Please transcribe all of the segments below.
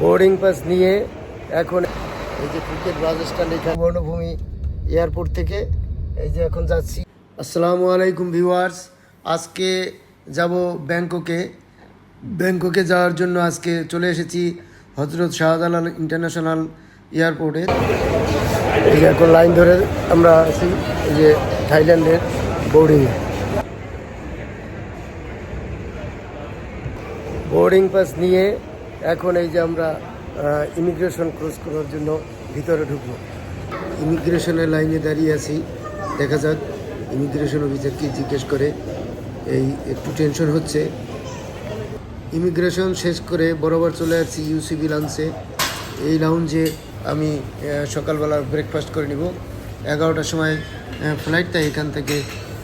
Boarding pass নিয়ে এখন এই যে ক্রিকেট স্ট্যান্ড এখানে বর্ণভূমি এয়ারপোর্ট থেকে এই যে এখন যাচ্ছি। আসসালামু আলাইকুম ভিউয়ার্স, আজকে যাব ব্যাংককে। ব্যাংককে যাওয়ার জন্য আজকে চলে এসেছি হজরত শাহজালাল ইন্টারন্যাশনাল এয়ারপোর্টে। এখন লাইন ধরে আমরা আছি, এই যে থাইল্যান্ডের বোর্ডিংয়ে বোর্ডিং পাস নিয়ে এখন এই যে আমরা ইমিগ্রেশন ক্রস করার জন্য ভিতরে ঢুকবো। ইমিগ্রেশনের লাইনে দাঁড়িয়ে আছি। দেখা যাক ইমিগ্রেশন অফিসার কি জিজ্ঞেস করে এই একটু টেনশন হচ্ছে। ইমিগ্রেশন শেষ করে বরাবর চলে আসছি ইউসিবি লাউঞ্জে এই লাউঞ্জে আমি সকালবেলা ব্রেকফাস্ট করে নিব। এগারোটার সময় ফ্লাইট তাই এখান থেকে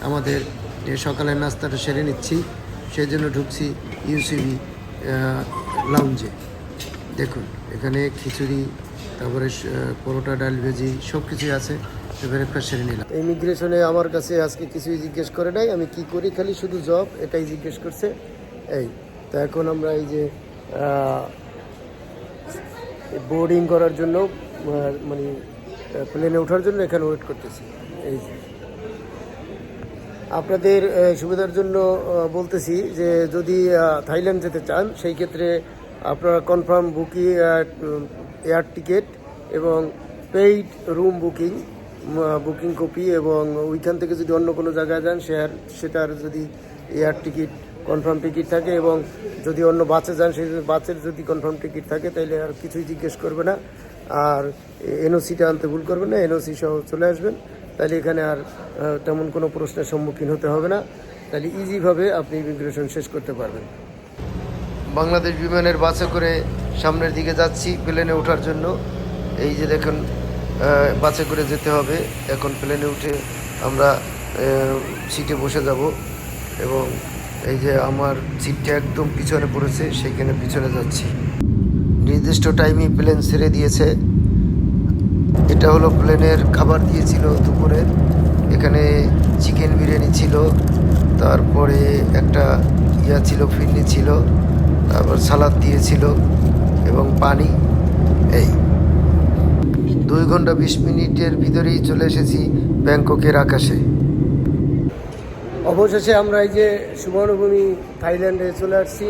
আমাদের সকালের নাস্তাটা সেরে নিচ্ছি। সেই জন্য ঢুকছি ইউসিবি লাউঞ্জে দেখুন, এখানে খিচুড়ি, তারপরে পরোটা, ডাল ভেজি সব কিছুই আছে ব্রেকফাস্ট সেরে নিলাম। ইমিগ্রেশনে আমার কাছে আজকে কিছুই জিজ্ঞেস করে নাই। আমি কি করি? খালি শুধু জব, এটাই জিজ্ঞেস করছে। এই, তো এখন আমরা এই যে বোর্ডিং করার জন্য মানে প্লেনে ওঠার জন্য এখানে ওয়েট করতেছি। এই আপনাদের সুবিধার জন্য বলতেছি যে যদি থাইল্যান্ড যেতে চান, সেই ক্ষেত্রে আপনারা কনফার্ম বুকিং এয়ার টিকিট এবং paid room booking booking copy এবং ওইখান থেকে যদি অন্য কোনো জায়গায় যান সে সেটার যদি এয়ার টিকিট, কনফার্ম টিকিট থাকে এবং যদি অন্য বাসে যান, সেই বাসের যদি কনফার্ম টিকিট থাকে তাহলে আর কিছুই জিজ্ঞেস করবে না। আর এনওসিটা আনতে ভুল করবেন না, এনওসি সহ চলে আসবেন। তাহলে এখানে আর তেমন কোনো প্রশ্নের সম্মুখীন হতে হবে না। তাহলে ইজিভাবে আপনি ইমিগ্রেশন শেষ করতে পারবেন। বাংলাদেশ বিমানের বাসে করে সামনের দিকে যাচ্ছি প্লেনে ওঠার জন্য। এই যে দেখুন বাসে করে যেতে হবে। এখন প্লেনে উঠে আমরা সিটে বসে যাব। এবং এই যে আমার সিটটা একদম পিছনে পড়েছে, সেখানে পিছনে যাচ্ছি। নির্দিষ্ট টাইমে প্লেন ছেড়ে দিয়েছে। এটা হলো প্লেনের খাবার দিয়েছিল দুপুরের এখানে চিকেন বিরিয়ানি ছিল, তারপরে একটা ইয়া ছিল, ফিরনি ছিল, তারপর সালাদ দিয়েছিল এবং পানি, এই। দুই ঘণ্টা বিশ মিনিটের ভিতরেই চলে এসেছি ব্যাংককের আকাশে। অবশেষে আমরা এই যে সুবর্ণভূমি থাইল্যান্ডে চলে আসছি।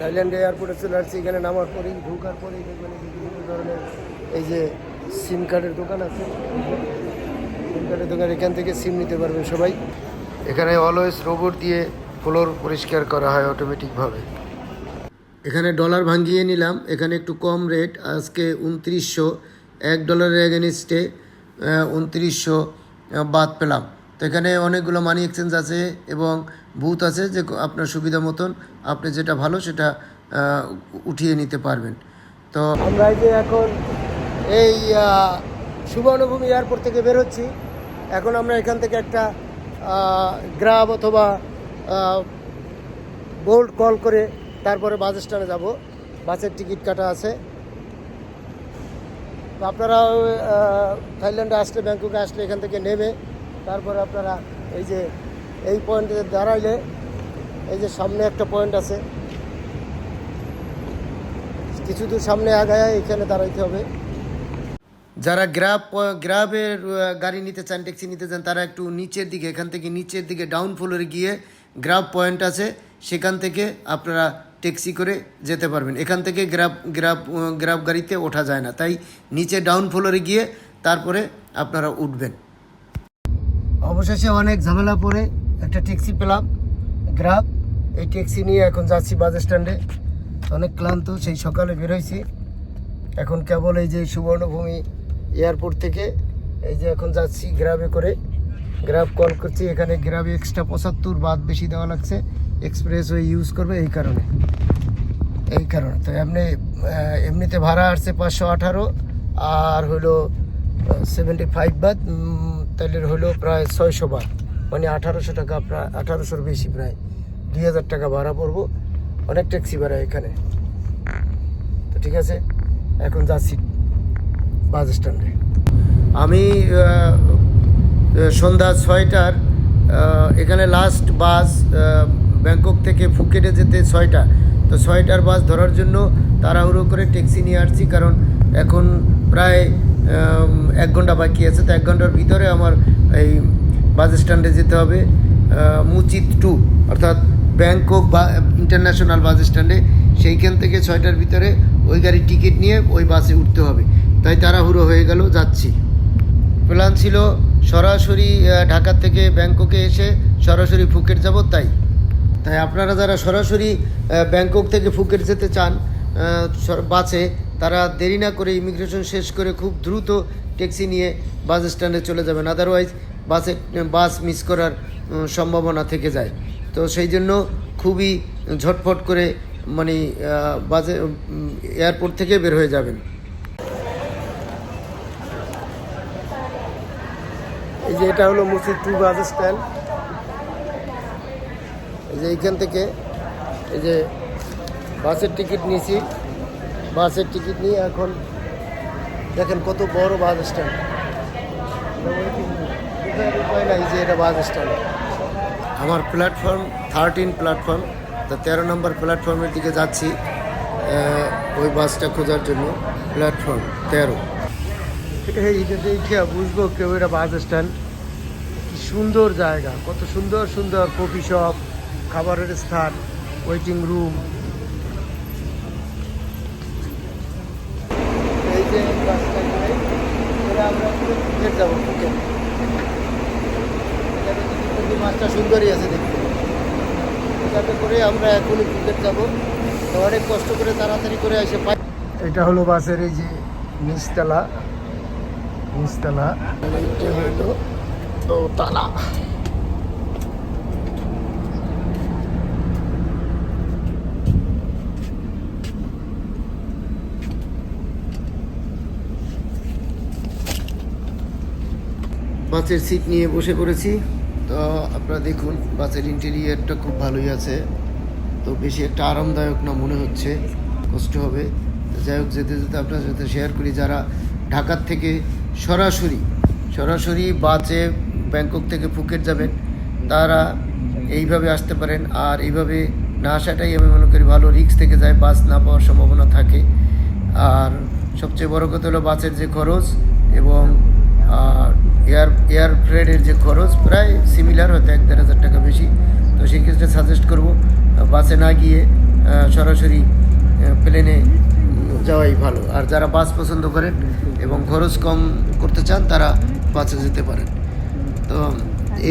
থাইল্যান্ডে এয়ারপোর্টে চলে আসছি, এখানে নামার পরেই, ঢোকার পরেই দেখবেন বিভিন্ন ধরনের এই যে সিম কার্ডের দোকান আছে। সিম কার্ডের দোকান, এখান থেকে সিম নিতে পারবেন সবাই। এখানে অলওয়েজ রোবট দিয়ে ফ্লোর পরিষ্কার করা হয় অটোমেটিকভাবে এখানে ডলার ভাঙিয়ে নিলাম। এখানে একটু কম রেট আজকে উনত্রিশশো, এক ডলারের এগেনিস্টে উনত্রিশশো বাদ পেলাম। তো এখানে অনেকগুলো মানি এক্সচেঞ্জ আছে এবং বুথ আছে যে আপনার সুবিধা মতন আপনি যেটা ভালো সেটা উঠিয়ে নিতে পারবেন। তো আমরা যে এখন এই সুবর্ণভূমি এয়ারপোর্ট থেকে বের হচ্ছি। এখন আমরা এখান থেকে একটা গ্রাব অথবা বোল্ড কল করে তারপরে বাস স্ট্যান্ডে যাব। বাসের টিকিট কাটা আছে। তো আপনারা থাইল্যান্ডে আসলে, ব্যাংককে আসলে এখান থেকে নেবে। তারপরে আপনারা এই যে, এই পয়েন্টে দাঁড়াইলে, এই যে সামনে একটা পয়েন্ট আছে। কিছু দূর সামনে আগায় এখানে দাঁড়াইতে হবে। যারা গ্রাব গ্রাবের গাড়ি নিতে চান, ট্যাক্সি নিতে চান, তারা একটু নিচের দিকে, এখান থেকে নিচের দিকে ডাউন ফ্লোরে গিয়ে গ্রাব পয়েন্ট আছে, সেখান থেকে আপনারা ট্যাক্সি করে যেতে পারবেন। এখান থেকে গ্রাব গ্রাব গ্রাব গাড়িতে ওঠা যায় না। তাই নিচে ডাউন ফ্লোরে গিয়ে তারপরে আপনারা উঠবেন। অবশেষে অনেক ঝামেলা পরে একটা ট্যাক্সি পেলাম, গ্রাব। এই ট্যাক্সি নিয়ে এখন যাচ্ছি বাস স্ট্যান্ডে অনেক ক্লান্ত, সেই সকালে বেরোইছি এখন কেবল এই যে সুবর্ণভূমি এয়ারপোর্ট থেকে, এই যে এখন যাচ্ছি গ্রাবে করে। গ্রাব কল করছি, এখানে গ্রাবে এক্সট্রা পঁচাত্তর বাদ বেশি দেওয়া লাগছে। এক্সপ্রেস ওয়ে ইউজ করবে এই কারণে। এই কারণে। তো এমনি এমনিতে ভাড়া আসছে পাঁচশো আঠারো, আর হলো সেভেন্টি ফাইভ বাদ তাহলে হলো প্রায় ছয়শো বাদ। মানে আঠারোশো টাকা প্রায়, আঠারোশোর বেশি প্রায়। দুই হাজার টাকা ভাড়া পড়ব। অনেক ট্যাক্সি ভাড়া এখানে। তো ঠিক আছে, এখন যাচ্ছি। বাস স্ট্যান্ডে। আমি সন্ধ্যা ছয়টার এখানে লাস্ট বাস ব্যাংকক থেকে ফুকেটে যেতে ছয়টা। তো ছয়টার বাস ধরার জন্য তাড়াহুড়ো করে ট্যাক্সি নিয়ে আসছি কারণ এখন প্রায় এক ঘণ্টা বাকি আছে। তো এক ঘণ্টার ভিতরে আমার এই বাস স্ট্যান্ডে যেতে হবে মুচিত টু, অর্থাৎ ব্যাংকক বা ইন্টারন্যাশনাল বাস স্ট্যান্ডে। সেইখান থেকে ছয়টার ভিতরে ওই গাড়ির টিকিট নিয়ে ওই বাসে উঠতে হবে। তাই তাড়াহুড়ো হয়ে গেল, যাচ্ছি। প্ল্যান ছিল সরাসরি ঢাকা থেকে ব্যাংককে এসে সরাসরি ফুকেট যাব, তাই। তাই আপনারা যারা সরাসরি ব্যাংকক থেকে ফুকেট যেতে চান বাসে, তারা দেরি না করে ইমিগ্রেশন শেষ করে খুব দ্রুত ট্যাক্সি নিয়ে বাস স্ট্যান্ডে চলে যাবেন। আদারওয়াইজ বাসে, বাস মিস করার সম্ভাবনা থেকে যায়। তো সেই জন্য খুবই ঝটফট করে মানে বাসে এয়ারপোর্ট থেকে বের হয়ে যাবেন। যে এটা হলো মুর্শিদ টু বাস স্ট্যান্ড। এই যে এইখান থেকে এই যে বাসের টিকিট নিয়েছি। বাসের টিকিট নিয়ে এখন দেখেন কত বড় বাস স্ট্যান্ড। উপায় নাই যে এটা বাস স্ট্যান্ড। আমার প্ল্যাটফর্ম থার্টিন প্ল্যাটফর্ম তো তেরো নম্বর প্ল্যাটফর্মের দিকে যাচ্ছি ওই বাসটা খোঁজার জন্য। প্ল্যাটফর্ম তেরো। দেখে বুঝব কেউ এটা বাস স্ট্যান্ড। সুন্দর জায়গা, কত সুন্দর সুন্দর কফি শপ, খাবারের স্থান ওয়েটিং রুম এই যে আমরা যাব মাছটা সুন্দরই আছে দেখতে। করে আমরা এখনই ফুকেট যাব। অনেক কষ্ট করে তাড়াতাড়ি করে এসে পাই। এটা হলো বাসের এই যে নিচতলা নিচতলা। হলো দোতলা। বাসের সিট নিয়ে বসে পড়েছি। তো আপনারা দেখুন, বাসের ইন্টেরিয়ারটা খুব ভালোই আছে। তো বেশি একটা আরামদায়ক না মনে হচ্ছে, কষ্ট হবে। যাই হোক, যেতে যেতে আপনার সাথে শেয়ার করি। যারা ঢাকার থেকে সরাসরি সরাসরি বাসে ব্যাংকক থেকে ফুকেট যাবেন, তারা এইভাবে আসতে পারেন। আর এইভাবে না আসাটাই আমি মনে করি ভালো রিক্স থেকে যায়, বাস না পাওয়ার সম্ভাবনা থাকে। আর সবচেয়ে বড় কথা হলো বাসের যে খরচ এবং এয়ার এয়ার ফ্রেডের যে খরচ প্রায় সিমিলার হয়তো এক দেড় হাজার টাকা বেশি। তো সেই ক্ষেত্রে সাজেস্ট করব, বাসে না গিয়ে সরাসরি প্লেনে যাওয়াই ভালো। আর যারা বাস পছন্দ করেন এবং খরচ কম করতে চান, তারা বাসে যেতে পারেন। তো,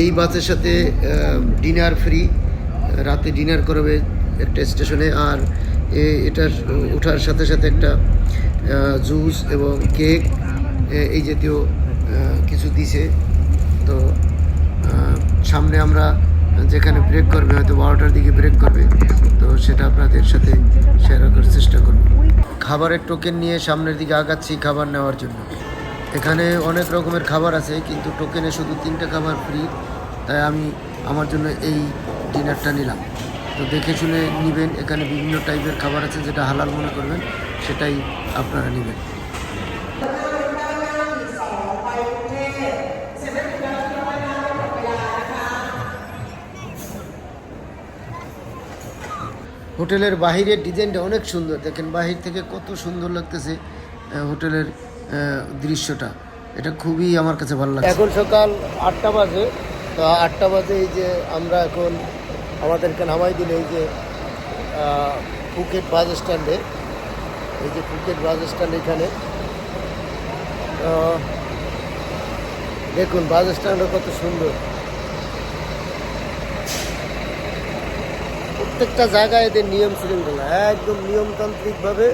এই বাসের সাথে ডিনার ফ্রি রাতে ডিনার করবে একটা স্টেশনে, আর এটার ওঠার সাথে সাথে একটা জুস এবং কেক এই জাতীয় কিছু দিছে। তো সামনে আমরা যেখানে ব্রেক করবে, হয়তো বারোটার দিকে ব্রেক করবে। তো সেটা আপনাদের সাথে শেয়ার করার চেষ্টা করব। খাবারের টোকেন নিয়ে সামনের দিকে আগাচ্ছি খাবার নেওয়ার জন্য। এখানে অনেক রকমের খাবার আছে, কিন্তু টোকেনে শুধু তিনটে খাবার ফ্রি তাই আমি আমার জন্য এই ডিনারটা নিলাম। তো দেখে শুনে নেবেন, এখানে বিভিন্ন টাইপের খাবার আছে যেটা হালাল মনে করবেন, সেটাই আপনারা নেবেন। হোটেলের বাহিরের ডিজাইনটা অনেক সুন্দর। দেখেন বাহির থেকে কত সুন্দর লাগতেছে হোটেলের দৃশ্যটা। এটা খুবই আমার কাছে ভালো লাগে এখন সকাল আটটা বাজে। তো আটটা বাজে এই যে আমরা এখন আমাদেরকে নামাই দিলে এই যে ফুকেট বাস স্ট্যান্ডে। এই যে ফুকেট বাস স্ট্যান্ড এখানে। দেখুন, বাস স্ট্যান্ডটা কত সুন্দর। প্রত্যেকটা জায়গায় এদের নিয়ম শৃঙ্খলা একদম নিয়মতান্ত্রিকভাবে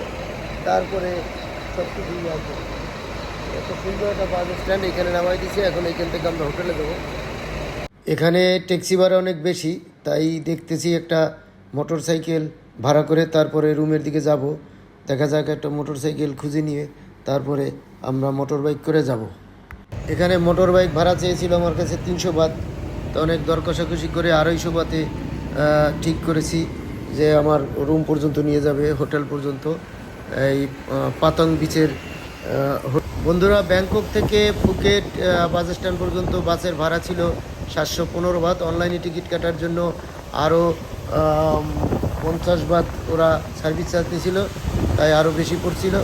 তারপরে সব কিছুই আছে। এত সুন্দর একটা স্ট্যান্ড এখানে নামাই এখন এখান থেকে আমরা হোটেলে দেবো এখানে ট্যাক্সি ভাড়া অনেক বেশি, তাই দেখতেছি একটা মোটর সাইকেল ভাড়া করে তারপরে রুমের দিকে যাব। দেখা যাক একটা মোটর সাইকেল খুঁজে নিয়ে তারপরে আমরা মোটর বাইক করে যাব। এখানে মোটর বাইক ভাড়া চেয়েছিল আমার কাছে তিনশো বাদ, তো অনেক দর কষাকষি করে আড়াইশো বাতে ঠিক করেছি যে আমার রুম পর্যন্ত নিয়ে যাবে, হোটেল পর্যন্ত। এই পাতং বিচের বন্ধুরা, ব্যাংকক থেকে ফুকেট বাস স্ট্যান্ড পর্যন্ত বাসের ভাড়া ছিল সাতশো পনেরো বাত অনলাইনে টিকিট কাটার জন্য আরও পঞ্চাশ বাদ ওরা সার্ভিস চার্জ নিয়েছিল তাই আরও বেশি পড়ছিল।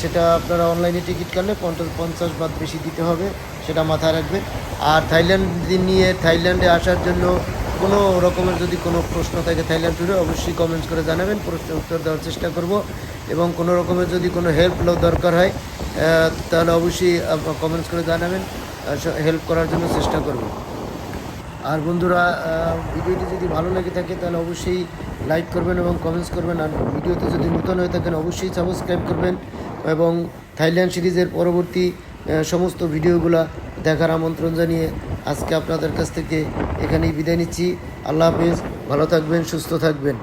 সেটা আপনারা অনলাইনে টিকিট কাটলে পঞ্চাশ পঞ্চাশ বাদ বেশি দিতে হবে, সেটা মাথায় রাখবেন। আর থাইল্যান্ড নিয়ে, থাইল্যান্ডে আসার জন্য কোনো রকমের যদি কোনো প্রশ্ন থাকে থাইল্যান্ড ট্যুরে অবশ্যই কমেন্টস করে জানাবেন। প্রশ্নের উত্তর দেওয়ার চেষ্টা করব এবং কোনো রকমের যদি কোনো হেল্প দরকার হয় তাহলে অবশ্যই কমেন্টস করে জানাবেন। হেল্প করার জন্য চেষ্টা করব। আর বন্ধুরা ভিডিওটি যদি ভালো লেগে থাকে, তাহলে অবশ্যই লাইক করবেন এবং কমেন্টস করবেন। আর ভিডিওতে যদি নতুন হয়ে থাকেন, অবশ্যই সাবস্ক্রাইব করবেন এবং থাইল্যান্ড সিরিজের পরবর্তী সমস্ত ভিডিওগুলো দেখার আমন্ত্রণ জানিয়ে আজকে আপনাদের কাছ থেকে এখানেই বিদায় নিচ্ছি। আল্লাহ হাফিজ ভালো থাকবেন সুস্থ থাকবেন।